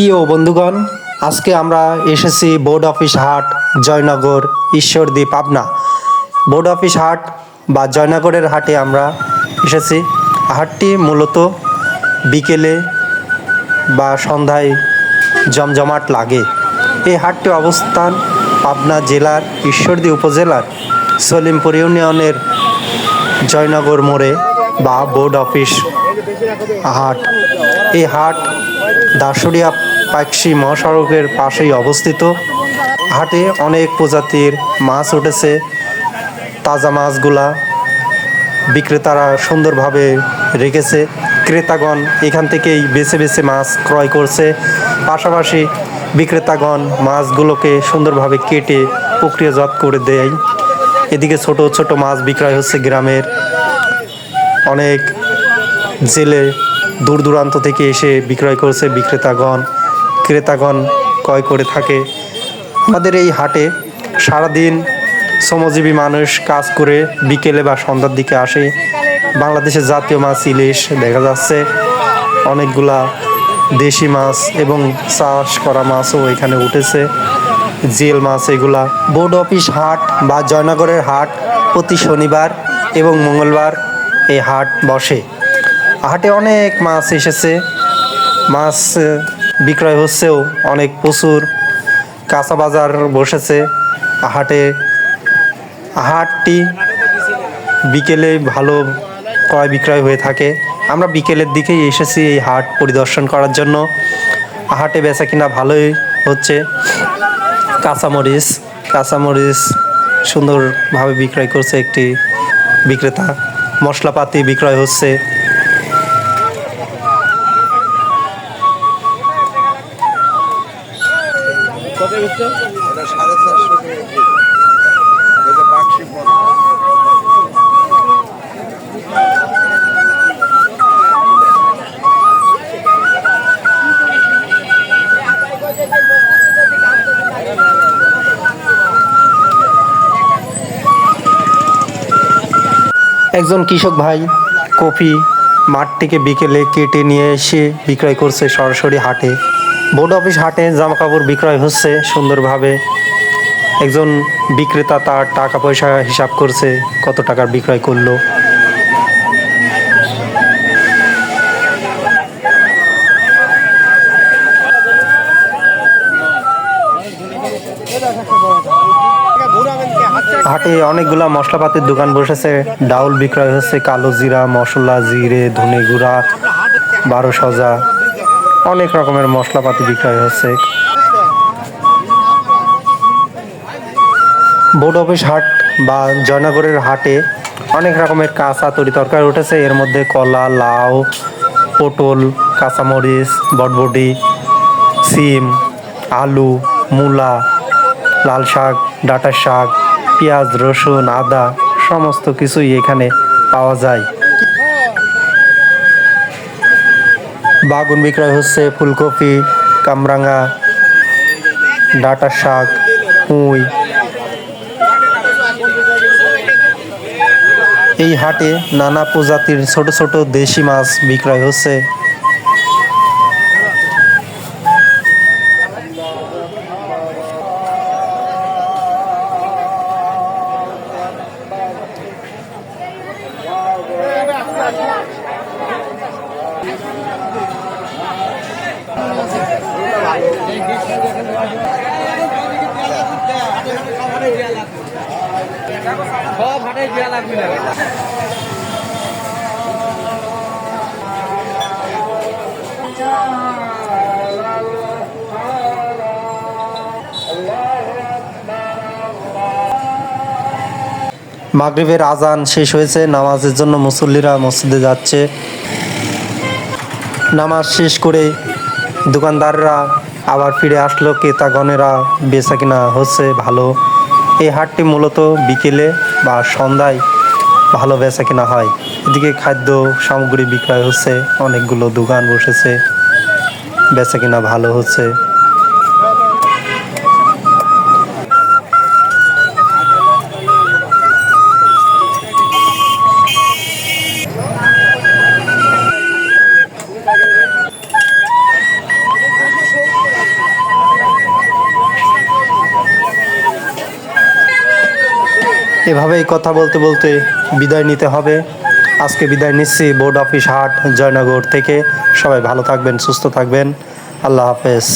প্রিয় বন্ধুগণ, আজকে আমরা এসেছি বোর্ড অফিস হাট জয়নগর, ঈশ্বরদী, পাবনা। বোর্ড অফিস হাট বা জয়নগরের হাটে আমরা এসেছি। হাটটি মূলত বিকেলে বা সন্ধ্যায় জমজমাট লাগে। এই হাটটি অবস্থান পাবনা জেলার ঈশ্বরদী উপজেলার সলিমপুর ইউনিয়নের জয়নগর মোড়ে বা বোর্ড অফিস হাট এই হাট দাসুরিয়া পাকশি মহাসড়কের পাশেই অবস্থিত। হাটে অনেক প্রজাতির মাছ উঠেছে। তাজা মাছগুলা বিক্রেতারা সুন্দরভাবে রেখেছে। ক্রেতাগণ এখান থেকেই বেছে বেছে মাছ ক্রয় করছে। পাশাপাশি বিক্রেতাগণ মাছগুলোকে সুন্দরভাবে কেটে প্রক্রিয়াজাত করে দেয়। এদিকে ছোট ছোট মাছ বিক্রয় হচ্ছে গ্রামের। অনেক জেলে দূর দূরান্ত থেকে এসে বিক্রয় করছে বিক্রেতাগণ, ক্রেতাগণ ক্রয় করে থাকে। আমাদের এই হাটে সারাদিন শ্রমজীবী মানুষ কাজ করে বিকেলে বা সন্ধ্যার দিকে আসে। বাংলাদেশের জাতীয় মাছ, ইলিশ দেখা যাচ্ছে। অনেকগুলা দেশি মাছ এবং চাষ করা মাছও এখানে উঠেছে। জিএল মাছ এগুলা। বোর্ড অফিস হাট বা জয়নগরের হাট প্রতি শনিবার এবং মঙ্গলবার এই হাট বসে। হাটে অনেক মাছ এসেছে। মাছ বিক্রয় হচ্ছেও অনেক প্রচুর। কাঁচা বাজার বসেছে। হাটে, হাটটি বিকেলে ভালো ক্রয় বিক্রয় হয়ে থাকে। আমরা বিকেলের দিকেই এসেছি এই হাট পরিদর্শন করার জন্য। হাটে বেচা কিনা ভালোই হচ্ছে। কাঁচামরিচ কাঁচামরিচ সুন্দরভাবে বিক্রয় করছে একটি বিক্রেতা। মশলাপাতি বিক্রয় হচ্ছে। ওটা সাড়ে চারশো এটা পাকশি একজন কৃষক ভাই কপি মাঠ থেকে বিকেলে কেটে নিয়ে এসে বিক্রয় করছে সরাসরি হাটে। বোর্ড অফিস হাটে জামা কাপড় বিক্রয় হচ্ছে সুন্দরভাবে। একজন বিক্রেতা তার টাকা পয়সা হিসাব করছে, কত টাকার বিক্রয় করল। হাটে অনেকগুলা মশলাপাতির দোকান বসেছে, ডাউল বিক্রয় হচ্ছে, কালো জিরা, মশলা, জিরে, ধনে গুঁড়া, বারো সজা। অনেক রকমের মশলাপাতি বিক্রয় হচ্ছে। বোর্ড অফিস হাট বা জয়নগরের হাটে অনেক রকমের কাঁচা তরি তরকারি উঠেছে। এর মধ্যে কলা, লাউ, পটল, কাঁচামরিচ, বটবটি, সিম, আলু, মূলা, লাল শাক ডাঁটা শাক, পেঁয়াজ, রসুন, আদা, সমস্ত কিছুই এখানে পাওয়া যায়। বাগুন বিক্রয় হচ্ছে, ফুলকপি, কামরাঙা, ডাটা শাক, পুঁই। এই হাটে নানা প্রজাতির ছোট ছোট দেশি মাছ বিক্রয় হচ্ছে। মাগরিবের আজান শেষ হয়েছে, নামাজের জন্য মুসল্লিরা মসজিদে যাচ্ছে। নামাজ শেষ করে দোকানদাররা আবার ফিরে আসলো, ক্রেতাগণেরা বেচা কিনা হচ্ছে ভালো। এই হাটটি মূলত বিকেলে বা সন্ধ্যায় ভালো বেচা কিনা হয়। এদিকে খাদ্য সামগ্রী বিক্রয় হচ্ছে, অনেকগুলো দোকান বসেছে, বেচা কিনা ভালো হচ্ছে। এভাবেই কথা বলতে বলতে বিদায় নিতে হবে। আজকে বিদায় নিচ্ছি বোর্ড অফিস হাট, জয়নগর থেকে। সবাই ভালো থাকবেন, সুস্থ থাকবেন। আল্লাহ হাফেজ।